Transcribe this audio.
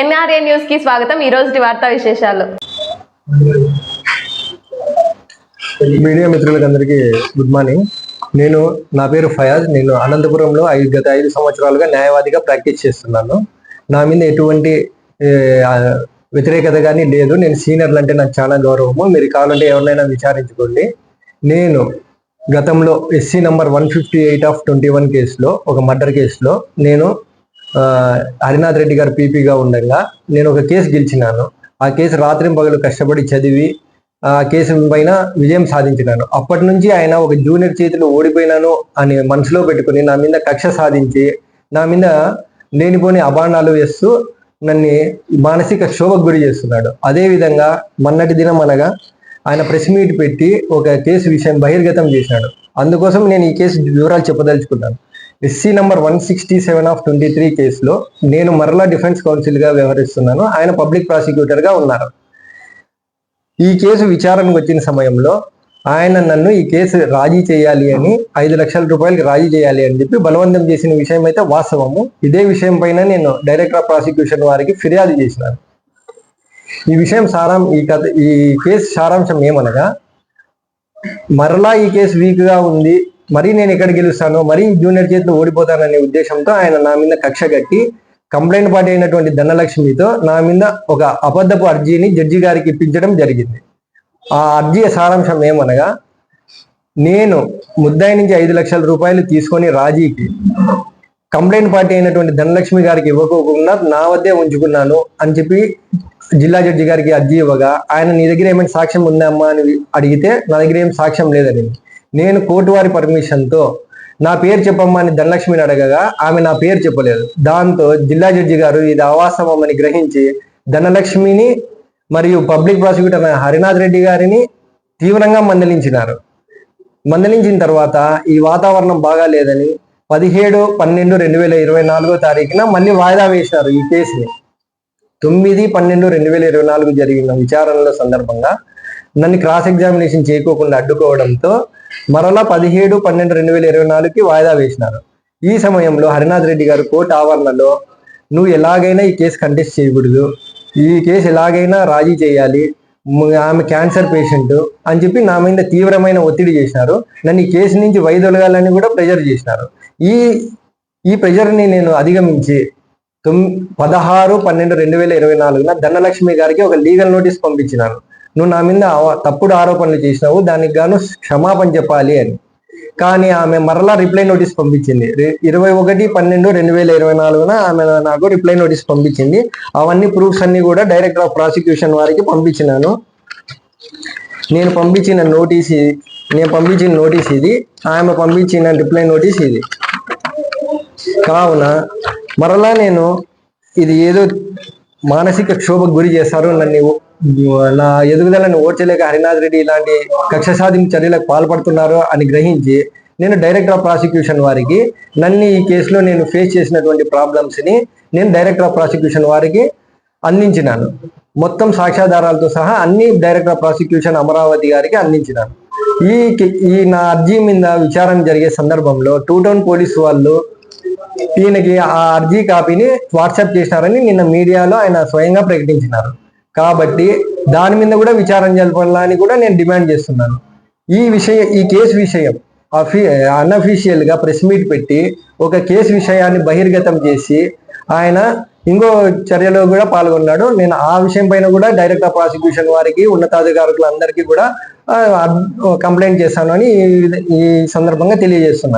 NRA న్యూస్కి స్వాగతం. ఈ రోజు వార్తా విశేషాలు. మీడియా మిత్రులకు అందరికీ గుడ్ మార్నింగ్. నేను నా పేరు ఫయాజ్. నేను అనంతపురంలో ఐదు గత ఐదు సంవత్సరాలుగా న్యాయవాదిగా ప్రాక్టీస్ చేస్తున్నాను. నా మీద ఎటువంటి వ్యతిరేకత కానీ లేదు. నేను సీనియర్లు అంటే నాకు చాలా గౌరవము. మీరు కావాలంటే ఎవరినైనా విచారించుకోండి. నేను గతంలో SC number one fifty eight of twenty one కేసులో ఒక మర్డర్ కేసులో నేను హరినాథ్ రెడ్డి గారు పీపీగా ఉండగా నేను ఒక కేసు గెలిచినాను. ఆ కేసు రాత్రి పగలు కష్టపడి చదివి ఆ కేసు పైన విజయం సాధించినాను. అప్పటి నుంచి ఆయన ఒక జూనియర్ చేతిలో ఓడిపోయినాను అని మనసులో పెట్టుకుని నా మీద కక్ష సాధించి నా మీద లేనిపోని అభాండాలు వేస్తూ నన్ను మానసిక క్షోభకు గురి చేస్తున్నాడు. అదే విధంగా మొన్నటి దినం అనగా ఆయన ప్రెస్ మీట్ పెట్టి ఒక కేసు విషయం బహిర్గతం చేశాడు. అందుకోసం నేను ఈ కేసు వివరాలు చెప్పదలుచుకున్నాను. SC number one sixty seven of twenty three కేసులో నేను మరలా డిఫెన్స్ కౌన్సిల్గా వ్యవహరిస్తున్నాను. ఆయన పబ్లిక్ ప్రాసిక్యూటర్గా ఉన్నారు. ఈ కేసు విచారణకు వచ్చిన సమయంలో ఆయన నన్ను ఈ కేసు రాజీ చేయాలి అని ఐదు లక్షల రూపాయలకి రాజీ చేయాలి అని చెప్పి బలవంతం చేసిన విషయం అయితే వాస్తవము. ఇదే విషయం పైన నేను డైరెక్టర్ ఆఫ్ ప్రాసిక్యూషన్ వారికి ఫిర్యాదు చేసినాను. ఈ విషయం సారాం ఈ కథ ఈ కేసు సారాంశం ఏమనగా మరలా ఈ కేసు వీక్గా ఉంది మరీ నేను ఎక్కడ గెలుస్తానో మరీ జూనియర్ చేతిలో ఓడిపోతాననే ఉద్దేశంతో ఆయన నా మీద కక్ష కట్టి కంప్లైంట్ పార్టీ అయినటువంటి ధనలక్ష్మితో నా మీద ఒక అబద్ధపు అర్జీని జడ్జి గారికి ఇప్పించడం జరిగింది. ఆ అర్జీ సారాంశం ఏమనగా నేను ముద్దాయి నుంచి ఐదు లక్షల రూపాయలు తీసుకొని రాజీకి కంప్లైంట్ పార్టీ అయినటువంటి ధనలక్ష్మి గారికి ఇవ్వకోకుండా నా వద్దే ఉంచుకున్నాను అని చెప్పి జిల్లా జడ్జి గారికి అర్జీ ఇవ్వగా ఆయన నీ దగ్గర ఏమైనా సాక్ష్యం ఉందమ్మా అని అడిగితే నా దగ్గర ఏం సాక్ష్యం లేదని. నేను కోర్టు వారి పర్మిషన్తో నా పేరు చెప్పమ్మని అని ధనలక్ష్మిని అడగగా ఆమె నా పేరు చెప్పలేదు. దాంతో జిల్లా జడ్జి గారు ఇది అవాస్తవమని గ్రహించి ధనలక్ష్మిని మరియు పబ్లిక్ ప్రాసిక్యూటర్ హరినాథ్ రెడ్డి గారిని తీవ్రంగా మందలించినారు. మందలించిన తర్వాత ఈ వాతావరణం బాగా లేదని పదిహేడు పన్నెండు రెండు వేల ఇరవై నాలుగో తారీఖున మళ్ళీ వాయిదా వేసినారు ఈ కేసుని. తొమ్మిది పన్నెండు రెండు వేల ఇరవై నాలుగు జరిగిన విచారణల సందర్భంగా నన్ను క్రాస్ ఎగ్జామినేషన్ చేయకోకుండా అడ్డుకోవడంతో మరలా పదిహేడు పన్నెండు రెండు వేల ఇరవై నాలుగుకి వాయిదా వేసినారు. ఈ సమయంలో హరినాథ్ రెడ్డి గారు కోర్టు ఆవరణలో నువ్వు ఎలాగైనా ఈ కేసు కంటెస్ట్ చేయకూడదు. ఈ కేసు ఎలాగైనా రాజీ చేయాలి. ఆమె క్యాన్సర్ పేషెంట్ అని చెప్పి నా మీద తీవ్రమైన ఒత్తిడి చేసినారు. నన్ను ఈ కేసు నుంచి వైదొలగాలని కూడా ప్రెజర్ చేసినారు. ఈ ఈ ప్రెజర్ని నేను అధిగమించి తొమ్ పదహారు పన్నెండు రెండు వేల ఇరవై నాలుగున ధనలక్ష్మి గారికి ఒక లీగల్ నోటీస్ పంపించినాను. నువ్వు నా మీద తప్పుడు ఆరోపణలు చేసినావు దానికి గాను క్షమాపణ చెప్పాలి అని. కానీ ఆమె మరలా రిప్లై నోటీస్ పంపించింది. ఇరవై ఒకటి పన్నెండు రెండు వేల ఇరవై నాలుగున ఆమె నాకు రిప్లై నోటీస్ పంపించింది. అవన్నీ ప్రూఫ్స్ అన్ని కూడా డైరెక్టర్ ఆఫ్ ప్రాసిక్యూషన్ వారికి పంపించినాను. నేను పంపించిన నోటీస్ ఇది నేను పంపించిన నోటీస్ ఇది ఆమె పంపించిన రిప్లై నోటీస్ ఇది. కావున మరలా నేను ఇది ఏదో మానసిక క్షోభకు గురి చేశారు. నన్ను నా ఎదుగుదలను ఓర్చలేక హరినాథ్ రెడ్డి ఇలాంటి కక్ష సాధింపు చర్యలకు పాల్పడుతున్నారు అని గ్రహించి నేను డైరెక్టర్ ఆఫ్ ప్రాసిక్యూషన్ వారికి నన్ను ఈ కేసులో నేను ఫేస్ చేసినటువంటి ప్రాబ్లమ్స్ని నేను డైరెక్టర్ ఆఫ్ ప్రాసిక్యూషన్ వారికి అందించినాను. మొత్తం సాక్ష్యాధారాలతో సహా అన్ని డైరెక్టర్ ఆఫ్ ప్రాసిక్యూషన్ అమరావతి గారికి అందించినాను. ఈ ఈ నా అర్జీ మీద విచారణ జరిగే సందర్భంలో టూ టౌన్ పోలీస్ వాళ్ళు ఈయనకి ఆ అర్జీ కాపీని వాట్సాప్ చేసినారని నిన్న మీడియాలో ఆయన స్వయంగా ప్రకటించినారు. కాబట్టి దాని మీద కూడా విచారణ జరపాలని కూడా నేను డిమాండ్ చేస్తున్నాను. ఈ విషయం ఈ కేసు విషయం అఫీ అన్అఫీషియల్గా ప్రెస్ మీట్ పెట్టి ఒక కేసు విషయాన్ని బహిర్గతం చేసి ఆయన ఇంకో చర్యలో కూడా పాల్గొన్నాడు. నేను ఆ విషయం పైన కూడా డైరెక్ట్ ఆఫ్ ప్రాసిక్యూషన్ వారికి ఉన్నతాధికారులందరికీ కూడా కంప్లైంట్ చేశాను అని ఈ సందర్భంగా తెలియజేస్తున్నాను.